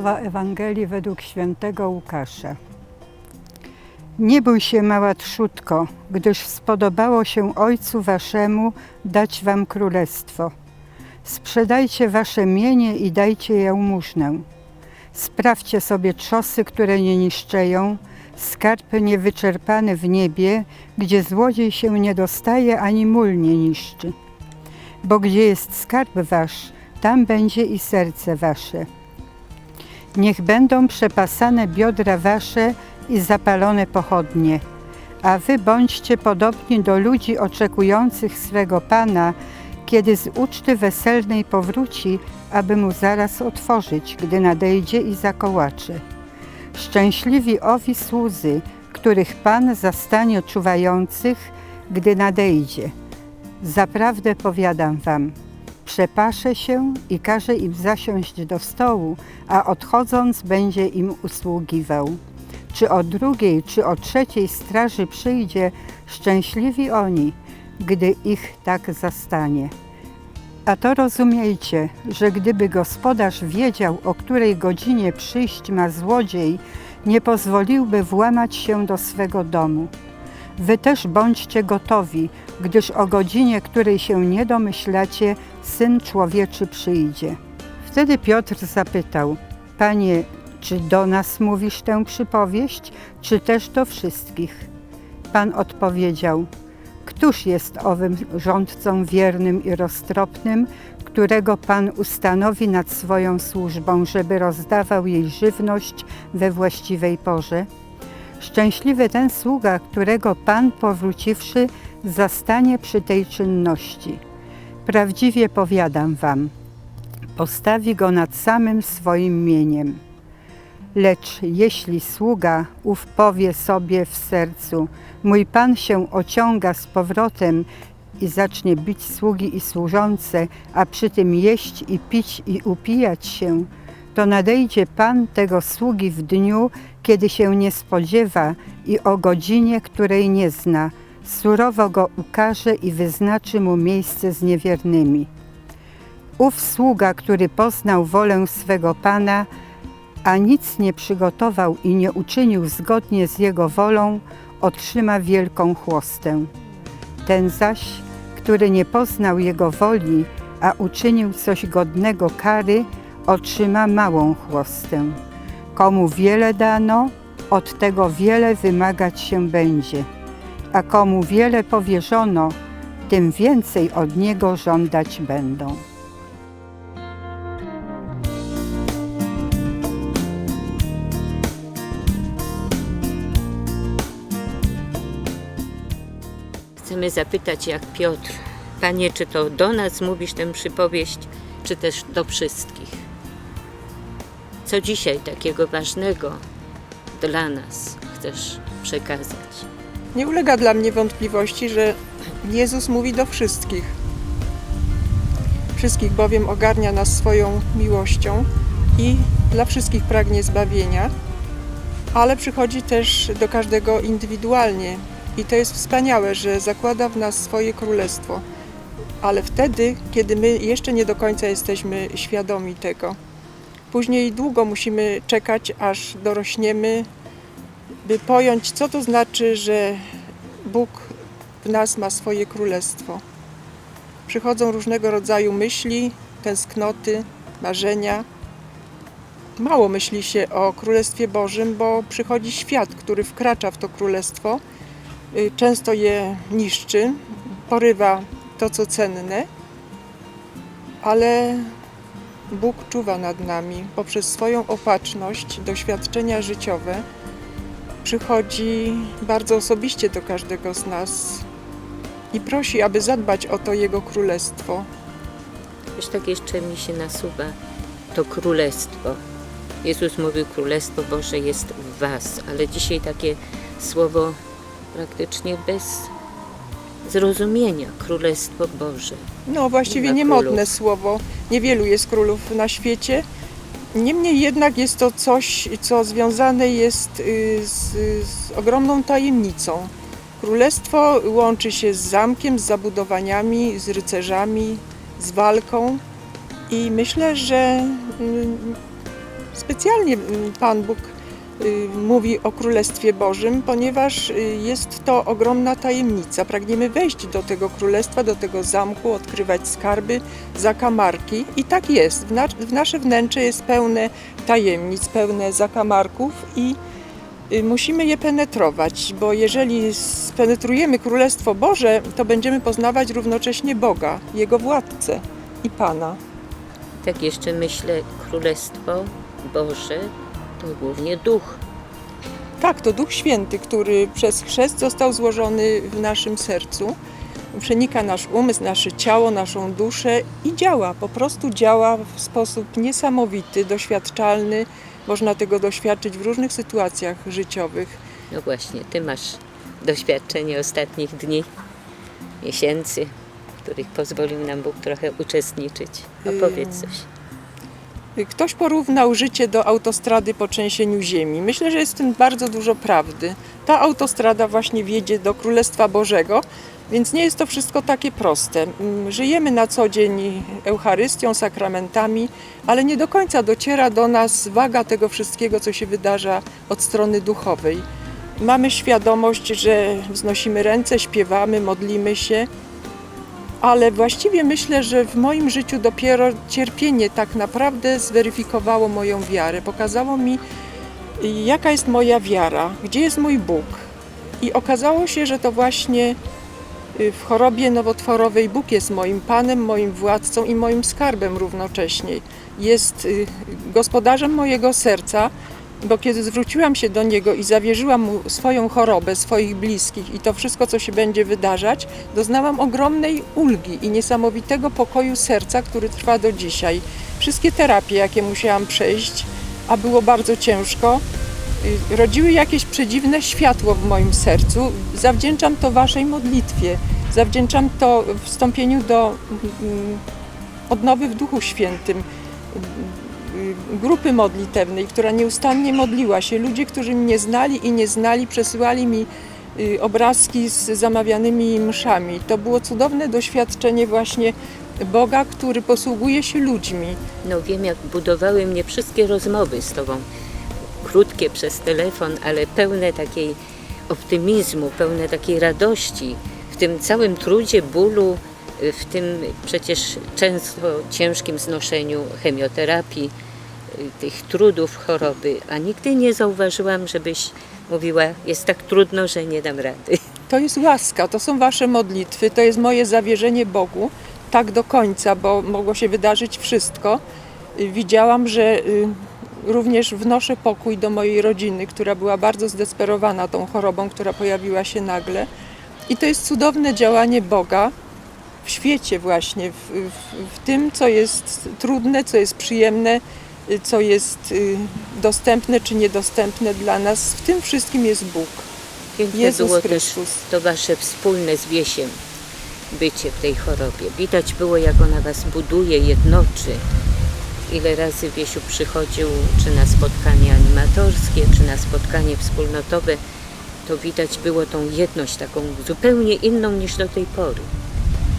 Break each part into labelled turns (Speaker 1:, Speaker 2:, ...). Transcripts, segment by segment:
Speaker 1: Słowa Ewangelii według świętego Łukasza. Nie bój się, mała trzutko, gdyż spodobało się Ojcu Waszemu dać Wam królestwo. Sprzedajcie Wasze mienie i dajcie jałmużnę. Sprawdźcie sobie trzosy, które nie niszczeją, skarb niewyczerpany w niebie, gdzie złodziej się nie dostaje ani mól nie niszczy. Bo gdzie jest skarb Wasz, tam będzie i serce Wasze. Niech będą przepasane biodra wasze i zapalone pochodnie, a wy bądźcie podobni do ludzi oczekujących swego Pana, kiedy z uczty weselnej powróci, aby mu zaraz otworzyć, gdy nadejdzie i zakołacze. Szczęśliwi owi słudzy, których Pan zastanie czuwających, gdy nadejdzie. Zaprawdę powiadam wam, przepasze się i każe im zasiąść do stołu, a odchodząc będzie im usługiwał. Czy o drugiej, czy o trzeciej straży przyjdzie, szczęśliwi oni, gdy ich tak zastanie. A to rozumiejcie, że gdyby gospodarz wiedział, o której godzinie przyjść ma złodziej, nie pozwoliłby włamać się do swego domu. Wy też bądźcie gotowi, gdyż o godzinie, której się nie domyślacie, Syn Człowieczy przyjdzie. Wtedy Piotr zapytał, Panie, czy do nas mówisz tę przypowieść, czy też do wszystkich? Pan odpowiedział, Któż jest owym rządcą wiernym i roztropnym, którego Pan ustanowi nad swoją służbą, żeby rozdawał jej żywność we właściwej porze? Szczęśliwy ten sługa, którego Pan powróciwszy zastanie przy tej czynności. Prawdziwie powiadam wam, postawi go nad samym swoim mieniem. Lecz jeśli sługa ów powie sobie w sercu, mój Pan się ociąga z powrotem i zacznie bić sługi i służące, a przy tym jeść i pić i upijać się, to nadejdzie Pan tego sługi w dniu, kiedy się nie spodziewa i o godzinie, której nie zna, surowo go ukaże i wyznaczy mu miejsce z niewiernymi. Ów sługa, który poznał wolę swego Pana, a nic nie przygotował i nie uczynił zgodnie z jego wolą, otrzyma wielką chłostę. Ten zaś, który nie poznał jego woli, a uczynił coś godnego kary, otrzyma małą chłostę. Komu wiele dano, od tego wiele wymagać się będzie, a komu wiele powierzono, tym więcej od niego żądać będą.
Speaker 2: Chcemy zapytać jak Piotr, Panie, czy to do nas mówisz tę przypowieść, czy też do wszystkich? Co dzisiaj takiego ważnego dla nas chcesz przekazać?
Speaker 3: Nie ulega dla mnie wątpliwości, że Jezus mówi do wszystkich. Wszystkich bowiem ogarnia nas swoją miłością i dla wszystkich pragnie zbawienia, ale przychodzi też do każdego indywidualnie. I to jest wspaniałe, że zakłada w nas swoje królestwo, ale wtedy, kiedy my jeszcze nie do końca jesteśmy świadomi tego. Później długo musimy czekać, aż dorośniemy, by pojąć, co to znaczy, że Bóg w nas ma swoje królestwo. Przychodzą różnego rodzaju myśli, tęsknoty, marzenia. Mało myśli się o Królestwie Bożym, bo przychodzi świat, który wkracza w to królestwo, y, często je niszczy, porywa to, co cenne, ale Bóg czuwa nad nami poprzez swoją opatrzność, doświadczenia życiowe przychodzi bardzo osobiście do każdego z nas i prosi, aby zadbać o to Jego Królestwo.
Speaker 2: Wiesz, tak jeszcze mi się nasuwa to królestwo. Jezus mówił, królestwo Boże jest w was, ale dzisiaj takie słowo praktycznie bez zrozumienia. Królestwo Boże.
Speaker 3: No właściwie
Speaker 2: ma
Speaker 3: niemodne słowo. Niewielu jest królów na świecie. Niemniej jednak jest to coś, co związane jest y, z, z ogromną tajemnicą. Królestwo łączy się z zamkiem, z zabudowaniami, z rycerzami, z walką i myślę, że mm, Specjalnie mm, Pan Bóg mówi o Królestwie Bożym, ponieważ y, jest to ogromna tajemnica. Pragniemy wejść do tego królestwa, do tego zamku, odkrywać skarby, zakamarki. I tak jest. W, na, w nasze wnętrze jest pełne tajemnic, pełne zakamarków i y, musimy je penetrować, bo jeżeli spenetrujemy Królestwo Boże, to będziemy poznawać równocześnie Boga, Jego władcę i Pana.
Speaker 2: Tak jeszcze myślę, Królestwo Boże to głównie duch.
Speaker 3: Tak, to Duch Święty, który przez chrzest został złożony w naszym sercu, przenika nasz umysł, nasze ciało, naszą duszę i działa, po prostu działa w sposób niesamowity, doświadczalny. Można tego doświadczyć w różnych sytuacjach życiowych.
Speaker 2: No właśnie, ty masz doświadczenie ostatnich dni, miesięcy, w których pozwolił nam Bóg trochę uczestniczyć. Opowiedz coś.
Speaker 3: Ktoś porównał życie do autostrady po trzęsieniu ziemi. Myślę, że jest w tym bardzo dużo prawdy. Ta autostrada właśnie wiedzie do Królestwa Bożego, więc nie jest to wszystko takie proste. Mm, Żyjemy na co dzień Eucharystią, sakramentami, ale nie do końca dociera do nas waga tego wszystkiego, co się wydarza od strony duchowej. Mamy świadomość, że wznosimy ręce, śpiewamy, modlimy się, ale właściwie myślę, że w moim życiu dopiero cierpienie tak naprawdę zweryfikowało moją wiarę, pokazało mi, jaka jest moja wiara, gdzie jest mój Bóg. I okazało się, że to właśnie y, w chorobie nowotworowej Bóg jest moim Panem, moim władcą i moim skarbem równocześnie. Jest y, gospodarzem mojego serca, bo kiedy zwróciłam się do Niego i zawierzyłam Mu swoją chorobę, swoich bliskich i to wszystko, co się będzie wydarzać, doznałam ogromnej ulgi i niesamowitego pokoju serca, który trwa do dzisiaj. Wszystkie terapie, jakie musiałam przejść, a było bardzo ciężko, y, rodziły jakieś przedziwne światło w moim sercu. Zawdzięczam to Waszej modlitwie, zawdzięczam to wstąpieniu do mm, odnowy w Duchu Świętym grupy modlitewnej, która nieustannie modliła się. Ludzie, którzy mnie znali i nie znali, przesyłali mi y, obrazki z zamawianymi mszami. To było cudowne doświadczenie właśnie Boga, który posługuje się ludźmi.
Speaker 2: No wiem, jak budowały mnie wszystkie rozmowy z Tobą. Krótkie przez telefon, ale pełne takiej optymizmu, pełne takiej radości. W tym całym trudzie, bólu, y, w tym przecież często ciężkim znoszeniu chemioterapii, tych trudów choroby. A nigdy nie zauważyłam, żebyś mówiła, jest tak trudno, że nie dam rady.
Speaker 3: To jest łaska, to są Wasze modlitwy, to jest moje zawierzenie Bogu, tak do końca, bo mogło się wydarzyć wszystko. Widziałam, że y, również wnoszę pokój do mojej rodziny, która była bardzo zdesperowana tą chorobą, która pojawiła się nagle. I to jest cudowne działanie Boga w świecie właśnie, w, w, w tym, co jest trudne, co jest przyjemne, co jest y, dostępne czy niedostępne dla nas. W tym wszystkim jest Bóg.
Speaker 2: Piękne
Speaker 3: Jezus
Speaker 2: było też
Speaker 3: Chrystus.
Speaker 2: to wasze wspólne z Wiesiem bycie w tej chorobie. Widać było, jak ona was buduje, jednoczy. Ile razy Wiesiu przychodził, czy na spotkanie animatorskie, czy na spotkanie wspólnotowe, to widać było tą jedność taką zupełnie inną niż do tej pory.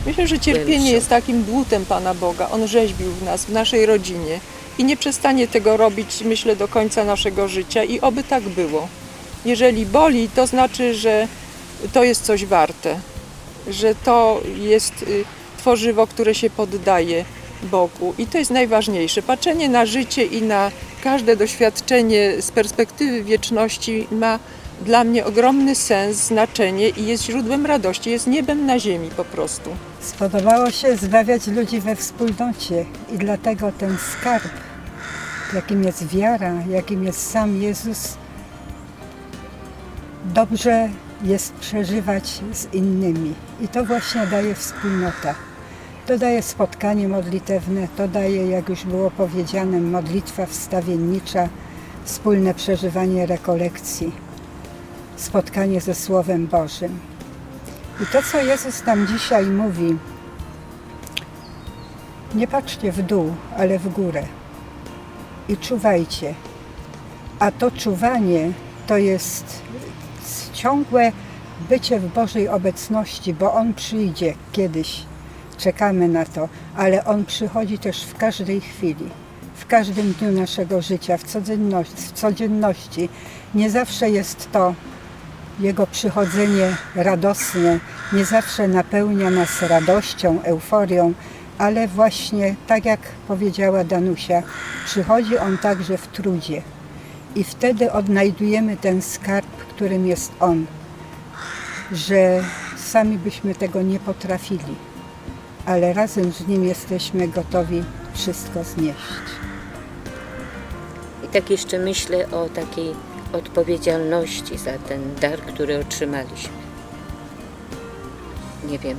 Speaker 3: Myślę, że cierpienie jest takim dłutem Pana Boga. On rzeźbił w nas, w naszej rodzinie i nie przestanie tego robić, myślę, do końca naszego życia i oby tak było. Jeżeli boli, to znaczy, że to jest coś warte, że to jest y, tworzywo, które się poddaje Bogu i to jest najważniejsze. Patrzenie na życie i na każde doświadczenie z perspektywy wieczności ma dla mnie ogromny sens, znaczenie i jest źródłem radości, jest niebem na ziemi po prostu.
Speaker 1: Spodobało się zbawiać ludzi we wspólnocie i dlatego ten skarb, jakim jest wiara, jakim jest sam Jezus, dobrze jest przeżywać z innymi. I to właśnie daje wspólnota. To daje spotkanie modlitewne, to daje, jak już było powiedziane, modlitwa wstawiennicza, wspólne przeżywanie rekolekcji, spotkanie ze Słowem Bożym. I to, co Jezus nam dzisiaj mówi, nie patrzcie w dół, ale w górę i czuwajcie. A to czuwanie to jest ciągłe bycie w Bożej obecności, bo On przyjdzie kiedyś. Czekamy na to, ale On przychodzi też w każdej chwili. w każdym dniu naszego życia, w codzienności, w codzienności. Nie zawsze jest to Jego przychodzenie radosne, nie zawsze napełnia nas radością, euforią, ale właśnie tak jak powiedziała Danusia, przychodzi On także w trudzie. I wtedy odnajdujemy ten skarb, którym jest On, że sami byśmy tego nie potrafili, ale razem z Nim jesteśmy gotowi wszystko znieść.
Speaker 2: I tak jeszcze myślę o takiej odpowiedzialności za ten dar, który otrzymaliśmy. Nie wiem,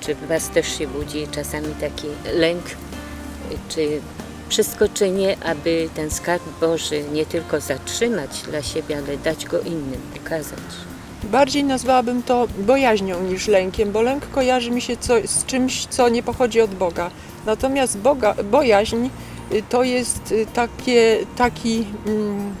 Speaker 2: czy w Was też się budzi czasami taki lęk, czy wszystko czynię, aby ten skarb Boży nie tylko zatrzymać dla siebie, ale dać go innym, pokazać.
Speaker 3: Bardziej nazwałabym to bojaźnią niż lękiem, bo lęk kojarzy mi się co, z czymś, co nie pochodzi od Boga. Natomiast Boga, bojaźń y, to jest y, takie, taki. Mm,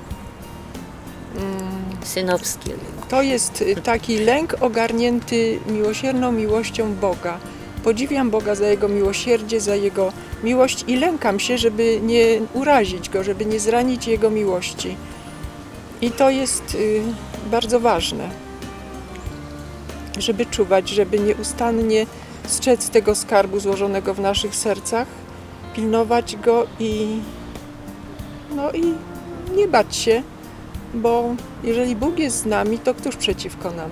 Speaker 2: Synowski lęk.
Speaker 3: To jest y, taki lęk ogarnięty miłosierną miłością Boga. Podziwiam Boga za Jego miłosierdzie, za Jego miłość i lękam się, żeby nie urazić Go, żeby nie zranić Jego miłości. I to jest y, bardzo ważne, żeby czuwać, żeby nieustannie strzec tego skarbu złożonego w naszych sercach, pilnować go i, no i nie bać się, bo jeżeli Bóg jest z nami, to któż przeciwko nam?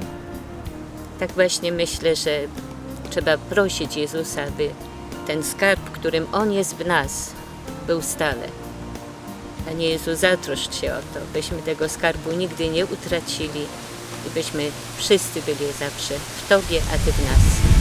Speaker 2: Tak właśnie myślę, że trzeba prosić Jezusa, by ten skarb, którym On jest w nas, był stale. Panie Jezu, zatroszcz się o to, byśmy tego skarbu nigdy nie utracili i byśmy wszyscy byli zawsze w Tobie, a Ty w nas.